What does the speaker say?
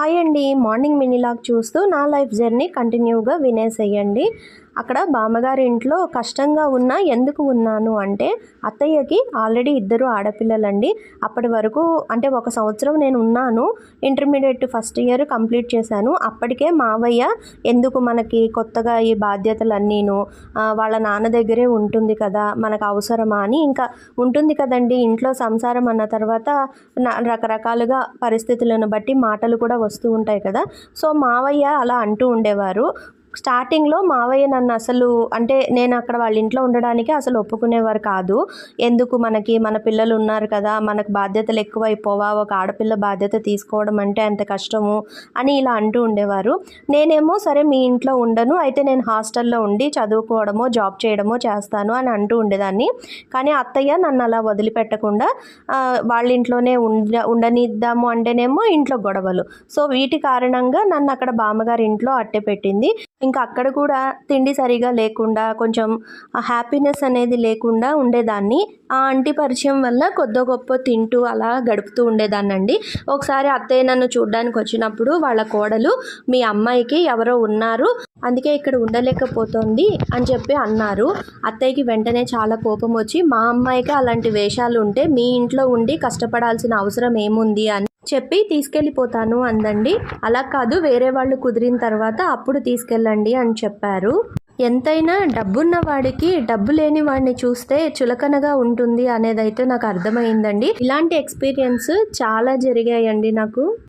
Hi అండి. Morning మినీలాగ్ చూస్తూ నా లైఫ్ జర్నీ కంటిన్యూగా వినేసేయండి. అక్కడ బామ్మగారి ఇంట్లో కష్టంగా ఉన్నా ఎందుకు ఉన్నాను అంటే అత్తయ్యకి ఆల్రెడీ ఇద్దరు ఆడపిల్లలండి. అప్పటి వరకు అంటే ఒక సంవత్సరం నేను ఉన్నాను. ఇంటర్మీడియట్ ఫస్ట్ ఇయర్ కంప్లీట్ చేశాను. అప్పటికే మావయ్య ఎందుకు మనకి కొత్తగా ఈ బాధ్యతలన్నీను వాళ్ళ నాన్న దగ్గరే ఉంటుంది కదా మనకు అవసరమా అని ఇంకా ఉంటుంది కదండి. ఇంట్లో సంసారం అన్న తర్వాత రకరకాలుగా పరిస్థితులను బట్టి మాటలు కూడా వస్తూ ఉంటాయి కదా. సో మావయ్య అలా అంటూ ఉండేవారు. స్టార్టింగ్లో మావయ్య నన్ను అసలు అంటే నేను అక్కడ వాళ్ళ ఇంట్లో ఉండడానికి అసలు ఒప్పుకునేవారు కాదు. ఎందుకు మనకి మన పిల్లలు ఉన్నారు కదా మనకు బాధ్యతలు ఎక్కువైపోవా ఒక ఆడపిల్ల బాధ్యత తీసుకోవడం అంటే అంత కష్టము అని ఇలా అంటూ ఉండేవారు. నేనేమో సరే మీ ఇంట్లో ఉండను అయితే నేను హాస్టల్లో ఉండి చదువుకోవడమో జాబ్ చేయడమో చేస్తాను అని అంటూ ఉండేదాన్ని. కానీ అత్తయ్య నన్ను అలా వదిలిపెట్టకుండా వాళ్ళ ఇంట్లోనే ఉండ ఉండనిద్దాము అంటేనేమో ఇంట్లో గొడవలు. సో వీటి కారణంగా నన్ను అక్కడ బామ్మగారి ఇంట్లో అట్టె పెట్టింది ఇంకా అక్కడ కూడా తిండి సరిగా లేకుండా కొంచెం హ్యాపీనెస్ అనేది లేకుండా ఉండేదాన్ని. ఆ ఆంటీ పరిచయం వల్ల కొద్ది గొప్ప తింటూ అలా గడుపుతూ ఉండేదాన్నండి. ఒకసారి అత్తయ్య నన్ను చూడడానికి వచ్చినప్పుడు వాళ్ళ కోడలు మీ అమ్మాయికి ఎవరో ఉన్నారు అందుకే ఇక్కడ ఉండలేకపోతుంది అని చెప్పి అన్నారు. అత్తయ్యకి వెంటనే చాలా కోపం వచ్చి మా అమ్మాయికి అలాంటి వేషాలు ఉంటే మీ ఇంట్లో ఉండి కష్టపడాల్సిన అవసరం ఏముంది? అని చెప్పి తీసుకెళ్ళిపోతాను అందండి. అలా కాదు వేరే వాళ్ళు కుదిరిన తర్వాత అప్పుడు తీసుకెళ్ళండి అని చెప్పారు. ఎంతైనా డబ్బున్న వాడికి డబ్బు లేని వాడిని చూస్తే చులకనగా ఉంటుంది అనేదైతే నాకు అర్థమైందండి. ఇలాంటి ఎక్స్పీరియన్స్ చాలా జరిగాయండి నాకు.